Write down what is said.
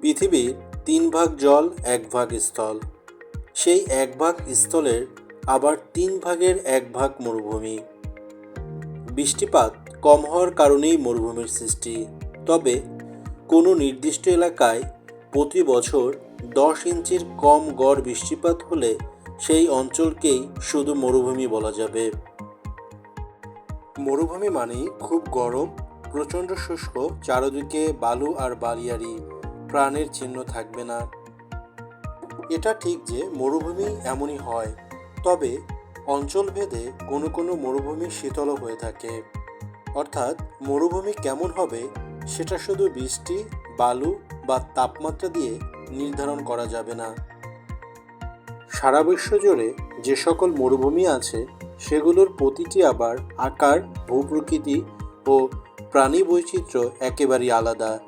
পৃথিবীর তিন ভাগ জল, এক ভাগ স্থল। সেই এক ভাগ স্থলের আবার তিন ভাগের এক ভাগ মরুভূমি। বৃষ্টিপাত কম হওয়ার কারণেই মরুভূমির সৃষ্টি। তবে কোনো নির্দিষ্ট এলাকায় প্রতি বছর দশ ইঞ্চির কম গড় বৃষ্টিপাত হলে সেই অঞ্চলকেই শুধু মরুভূমি বলা যাবে। মরুভূমি মানেই খুব গরম, প্রচণ্ড শুষ্ক, চারদিকে বালু আর বালিয়ারি। প্রাণের চিহ্ন থাকবে না। এটা ঠিক যে মরুভূমি এমনই হয়, তবে অঞ্চলভেদে কোনো কোনো মরুভূমি শীতলও হয়ে থাকে। অর্থাৎ মরুভূমি কেমন হবে, সেটা শুধু বৃষ্টি, বালু বা তাপমাত্রা দিয়ে নির্ধারণ করা যাবে না। সারা বিশ্ব জুড়ে যে সকল মরুভূমি আছে, সেগুলোর প্রতিটি আবার আকার, ভূপ্রকৃতি ও প্রাণী বৈচিত্র্য একেবারেই আলাদা।